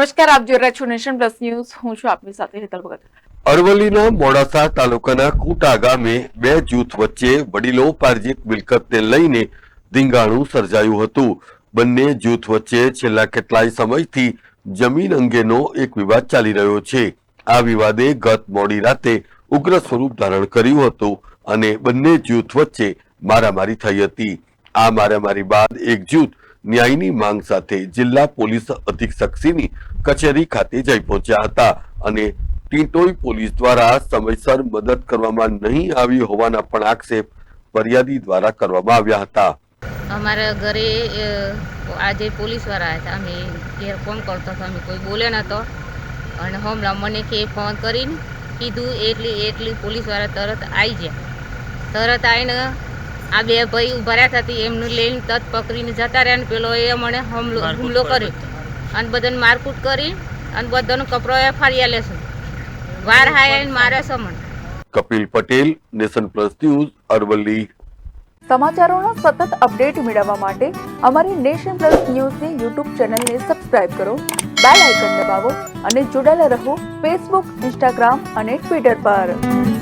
નમસ્કાર, આપ જોઈ રહ્યા છો નેશન પ્લસ ન્યૂઝ. હું છું આપની સાથે હેતલ ભગત. અરવલ્લીના મોડાસા તાલુકાના કુટા ગામે બે જૂથ વચ્ચે વડીલો પાર્જિત મિલકતને લઈને ધીંગાણું સર્જાયું હતું. બંને જૂથ વચ્ચે છેલ્લા કેટલાય સમયથી જમીન અંગેનો એક વિવાદ ચાલી રહ્યો છે. આ વિવાદે ગત મોડી રાતે ઉગ્ર સ્વરૂપ ધારણ કર્યું હતું અને બંને જૂથ વચ્ચે મારામારી થઈ હતી. આ મારામારી બાદ એક જૂથ ન્યાયની માંગ સાથે જિલ્લા પોલીસ અધિક્ષકશ્રીની કચેરી ખાતે જઈ પહોંચ્યા હતા અને ટીટોઈ પોલીસ દ્વારા સમયસર મદદ કરવામાં નહીં આવી હોવાના પણ આક્ષેપ ફરિયાદી દ્વારા કરવામાં આવ્યા હતા. અમારા ઘરે આજે પોલીસવાળા આવ્યા હતા. અમે ઘેર ફોન કરતો હતો. અમે કોઈ બોલે નહોતો અને હમણાં મને કે ફોન કરીને કીધું, એટલી એટલી પોલીસવાળા તરત આવી ગયા. તરત આવીને આ બે ભાઈ ઊભા રહ્યા હતા એમનું લઈને તત પકડીને જતા રહ્યા ને પેલો એ મને હુમલો હુમલો કર્યો. અને બધાને મારકૂટ કરી અને બધાનો કપડો એ ફાડી આલે વાર હાય મારે છે મને Kapil Patel nation plus news Aravalli. સમાચારોના સતત અપડેટ મેળવવા માટે અમારી નેશન પ્લસ ન્યૂઝની યુટ્યુબ ચેનલને સબસ્ક્રાઇબ કરો બેલ આઇકન દબાવો અને જોડાયેલા રહો ફેસબુક ઇન્સ્ટાગ્રામ અને ટ્વિટર પર.